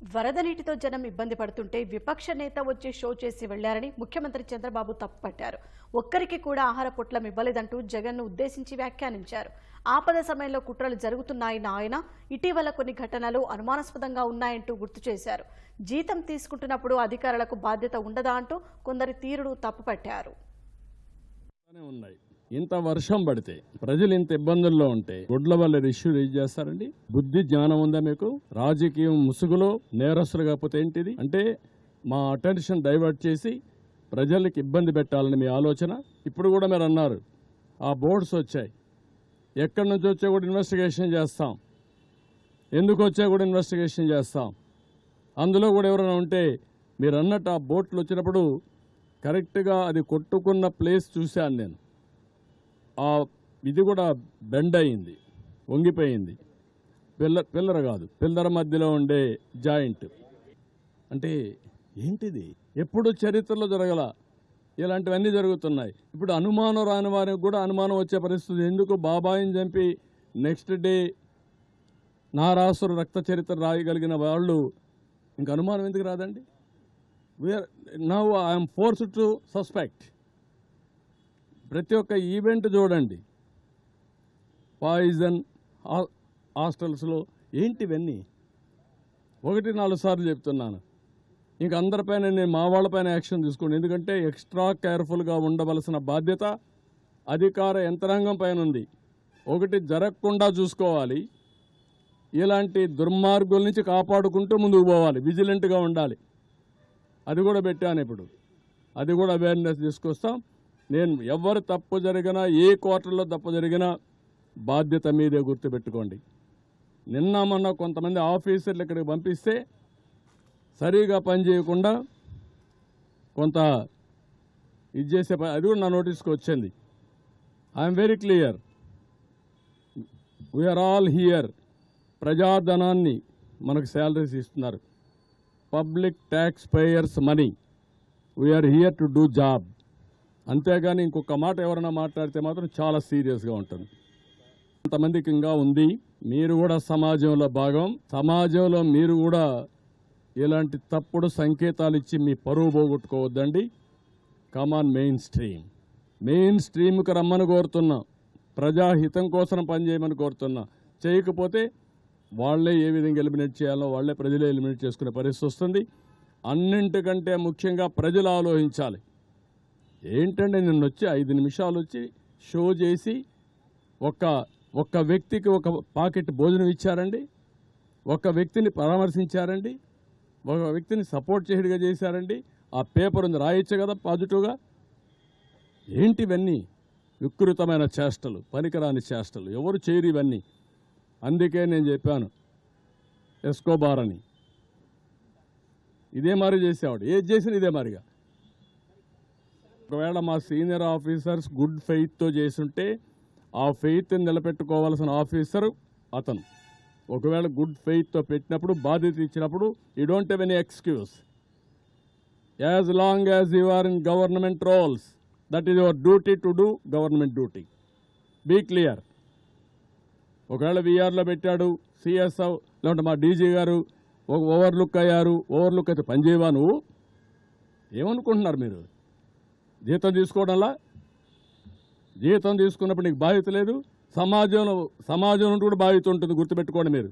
వరద నీటితో జనం ఇబ్బంది పడుతుంటే విపక్ష నేత వచ్చి షో చేసి వెళ్ళారని ముఖ్యమంత్రి చంద్రబాబు తప్పుపట్టారు. ఒక్కరికి కూడా ఆహార పొట్లం ఇవ్వలేదంటూ జగన్ను ఉద్దేశించి వ్యాఖ్యానించారు. ఆపద సమయంలో కుట్రలు జరుగుతున్నాయన్న ఆయన ఇటీవల కొన్ని ఘటనలు అనుమానాస్పదంగా ఉన్నాయంటూ గుర్తు చేశారు. జీతం తీసుకుంటున్నప్పుడు అధికారులకు బాధ్యత ఉండదా అంటూ కొందరి తీరును తప్పుపట్టారు. ఉన్నాయి. ఇంత వర్షం పడితే ప్రజలు ఇంత ఇబ్బందుల్లో ఉంటే గుడ్ల వల్ల ఇష్యూ రేజ్ చేస్తారండి. బుద్ధి జ్ఞానం ఉందా మీకు? రాజకీయం ముసుగులో నేరస్తులు కాకపోతే ఏంటిది? అంటే మా అటెన్షన్ డైవర్ట్ చేసి ప్రజలకు ఇబ్బంది పెట్టాలని మీ ఆలోచన? ఇప్పుడు కూడా మీరు అన్నారు ఆ బోర్డ్స్ వచ్చాయి. ఎక్కడి నుంచి వచ్చా కూడా ఇన్వెస్టిగేషన్ చేస్తాం. ఎందుకు వచ్చా కూడా ఇన్వెస్టిగేషన్ చేస్తాం. అందులో కూడా ఎవరైనా ఉంటే మీరు అన్నట్టు ఆ బోట్లు వచ్చినప్పుడు కరెక్ట్గా అది కొట్టుకున్న ప్లేస్ చూశాను నేను. ఆ ఇది కూడా బెండ్ అయింది వంగిపోయింది. పిల్ల పిల్లర కాదు పిల్లర మధ్యలో ఉండే జాయింట్. అంటే ఏంటిది? ఎప్పుడు చరిత్రలో జరగల? ఇలాంటివన్నీ జరుగుతున్నాయి. ఇప్పుడు అనుమానం రాని వారికి కూడా అనుమానం వచ్చే పరిస్థితి ఎందుకు? బాబాయిని చంపి నెక్స్ట్ డే నారాసురు రక్త చరిత్ర రాయగలిగిన వాళ్ళు ఇంకా అనుమానం ఎందుకు రాదండి? We're now I'm forced to suspect ప్రతి ఒక్క ఈవెంట్ చూడండి. పాయిజన్ హాస్టల్స్లో ఏంటివన్నీ? ఒకటి నాలుగు సార్లు చెప్తున్నాను. ఇంక అందరిపైన నేను మా వాళ్ళపైన యాక్షన్ తీసుకోండి ఎందుకంటే ఎక్స్ట్రా కేర్ఫుల్గా ఉండవలసిన బాధ్యత అధికార యంత్రాంగం పైన ఉంది. ఒకటి జరగకుండా చూసుకోవాలి. ఇలాంటి దుర్మార్గుల నుంచి కాపాడుకుంటూ ముందుకు పోవాలి. విజిలెంట్గా ఉండాలి. అది కూడా పెట్టాను ఇప్పుడు. అది కూడా అవేర్నెస్ తీసుకొస్తాం. నేను ఎవరు తప్పు జరిగినా ఏ క్వార్టర్లో తప్పు జరిగినా బాధ్యత మీదే గుర్తుపెట్టుకోండి. నిన్న మొన్న కొంతమంది ఆఫీసర్లు ఇక్కడికి పంపిస్తే సరిగా పనిచేయకుండా కొంత ఇది చేసే పని అది కూడా నా నోటీస్కి వచ్చింది. I'm very clear we're all here ప్రజాధనాన్ని మనకు శాలరీస్ ఇస్తున్నారు. Public tax payers money we're here to do job అంతేగాని ఇంకొక మాట ఎవరైనా మాట్లాడితే మాత్రం చాలా సీరియస్గా ఉంటుంది. కొంతమందికి ఇంకా ఉంది. మీరు కూడా సమాజంలో భాగం. సమాజంలో మీరు కూడా ఇలాంటి తప్పుడు సంకేతాలు ఇచ్చి మీ పరువు పోగొట్టుకోవద్దండి. కమాన్ మెయిన్ స్ట్రీమ్ మెయిన్ స్ట్రీమ్కి రమ్మని కోరుతున్నా. ప్రజాహితం కోసం పనిచేయమని కోరుతున్నా. చేయకపోతే వాళ్ళే ఏ విధంగా ఎలిమినేట్ చేయాలో వాళ్ళే ప్రజలే ఎలిమినేట్ చేసుకునే పరిస్థితి వస్తుంది. అన్నింటికంటే ముఖ్యంగా ప్రజలు ఆలోచించాలి. ఏంటంటే నిన్న వచ్చి ఐదు నిమిషాలు వచ్చి షో చేసి ఒక్క ఒక్క వ్యక్తికి ఒక పాకెట్ భోజనం ఇచ్చారండి? ఒక వ్యక్తిని పరామర్శించారండి? ఒక వ్యక్తిని సపోర్ట్ చేయడిగా చేశారండి? ఆ పేపర్ ఉంది రాయొచ్చు కదా పాజిటివ్గా? ఏంటి ఇవన్నీ? వికృతమైన చేష్టలు పనికిరాని చేష్టలు. ఎవరు చేయరు ఇవన్నీ. అందుకే నేను చెప్పాను ఎస్కోబార్ అని. ఇదే మారి చేసేవాడు. ఏది చేసినా ఇదే మారిగా. ఒకవేళ మా సీనియర్ ఆఫీసర్స్ గుడ్ ఫెయిత్తో చేసుంటే ఆ ఫెయిత్ నిలబెట్టుకోవాల్సిన ఆఫీసర్ అతను. ఒకవేళ గుడ్ ఫెయిత్తో పెట్టినప్పుడు బాధ్యత ఇచ్చినప్పుడు you don't have any excuse as long as you are in government rules that is your duty to do government duty be clear ఒకవేళ విఆర్లో పెట్టాడు సిఎస్ఓ లేకుంటే మా డీజీ గారు ఓవర్లుక్ అయ్యారు ఓవర్లుక్ అయితే పనిచేయవా నువ్వు? ఏమనుకుంటున్నారు మీరు? జీతం తీసుకోవడంలా? జీతం తీసుకున్నప్పుడు నీకు బాధ్యత లేదు. సమాజంలో సమాజం నుండి కూడా బాధ్యత ఉంటుంది గుర్తుపెట్టుకోండి మీరు.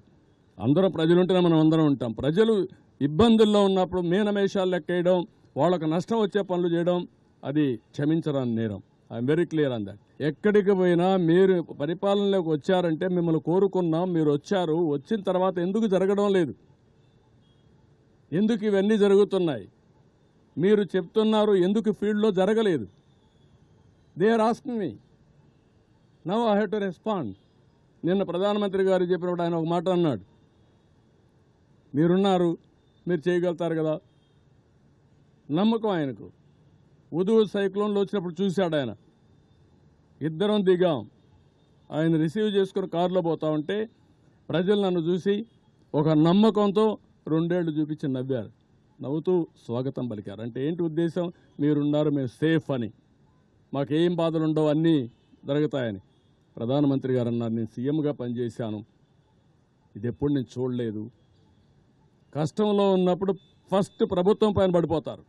అందరం ప్రజలు ఉంటేనే మనం అందరం ఉంటాం. ప్రజలు ఇబ్బందుల్లో ఉన్నప్పుడు మీనమేషాలు లెక్కేయడం వాళ్ళకు నష్టం వచ్చే పనులు చేయడం అది క్షమించరాని నేరం. I'm very clear on that ఎక్కడికి పోయినా మీరు పరిపాలనలోకి వచ్చారంటే మిమ్మల్ని కోరుకున్నాం మీరు వచ్చారు. వచ్చిన తర్వాత ఎందుకు జరగడం లేదు? ఎందుకు ఇవన్నీ జరుగుతున్నాయి? మీరు చెప్తున్నారు ఎందుకు ఫీల్డ్లో జరగలేదు? They are asking me now I have to respond నిన్న ప్రధానమంత్రి గారు చెప్పినప్పుడు ఆయన ఒక మాట అన్నాడు. మీరున్నారు మీరు చేయగలుగుతారు కదా? నమ్మకం ఆయనకు. ఉదువు సైక్లోన్లో వచ్చినప్పుడు చూశాడు ఆయన. ఇద్దరం దిగాం. ఆయన రిసీవ్ చేసుకుని కారులో పోతా ఉంటే ప్రజలు నన్ను చూసి ఒక నమ్మకంతో రెండేళ్ళు చూపించి నవ్వారు. నవ్వుతూ స్వాగతం పలికారు. అంటే ఏంటి ఉద్దేశం? మీరున్నారు మేము సేఫ్ అని. మాకేం బాధలు ఉండవు అన్నీ జరుగుతాయని. ప్రధానమంత్రి గారు అన్నారు నేను సీఎంగా పనిచేశాను. ఇది ఎప్పుడు నేను చూడలేదు. కష్టంలో ఉన్నప్పుడు ఫస్ట్ ప్రభుత్వం పైన పడిపోతారు.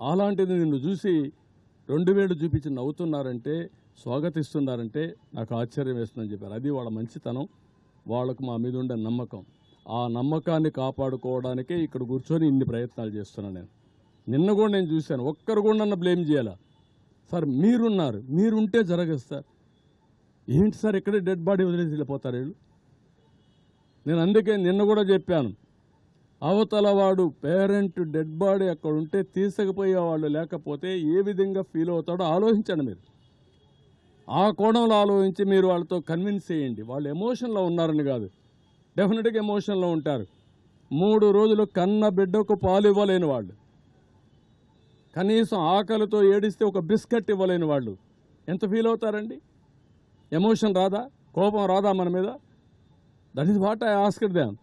అలాంటిది నిన్ను చూసి రెండు వేలు చూపించి నవ్వుతున్నారంటే స్వాగతిస్తున్నారంటే నాకు ఆశ్చర్యం వేస్తుందని చెప్పారు. అది వాళ్ళ మంచితనం. వాళ్ళకు మా మీద ఉండే నమ్మకం. ఆ నమ్మకాన్ని కాపాడుకోవడానికే ఇక్కడ కూర్చొని ఇన్ని ప్రయత్నాలు చేస్తున్నాను నేను. నిన్న కూడా నేను చూశాను. ఒక్కరు కూడా నన్ను బ్లేమ్ చేయాలా? సార్ మీరున్నారు. మీరుంటే జరగదు సార్. ఏంటి సార్ ఇక్కడే డెడ్ బాడీ వదిలేసి వెళ్ళిపోతారు వీళ్ళు? నేను అందుకే నిన్న కూడా చెప్పాను. అవతల వాడు పేరెంట్ డెడ్ బాడీ అక్కడ ఉంటే తీసుకుపోయేవాళ్ళు లేకపోతే ఏ విధంగా ఫీల్ అవుతాడో ఆలోచించండి మీరు. ఆ కోణంలో ఆలోచించి మీరు వాళ్ళతో కన్విన్స్ చేయండి. వాళ్ళు ఎమోషన్లో ఉన్నారని కాదు. డెఫినెట్గా ఎమోషన్లో ఉంటారు. మూడు రోజులు కన్న బిడ్డకు పాలు ఇవ్వలేని వాళ్ళు. కనీసం ఆకలితో ఏడిస్తే ఒక బిస్కెట్ ఇవ్వలేని వాళ్ళు. ఎంత ఫీల్ అవుతారండి? ఎమోషన్ రాదా? కోపం రాదా మన మీద? That is what I asked them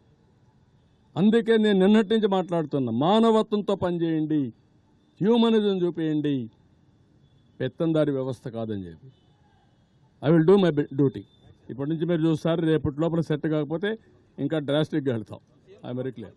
అందుకే నేను నిన్నటి నుంచి మాట్లాడుతున్నా. మానవత్వంతో పనిచేయండి. హ్యూమనిజం చూపేయండి. పెత్తందారి వ్యవస్థ కాదని చెప్పి. I will do my duty ఇప్పటి నుంచి మీరు చూస్తారు రేపటి లోపల సెట్ కాకపోతే ఇంకా డ్రాస్టిక్గా వెళ్తాం ఐ వెరీ క్లియర్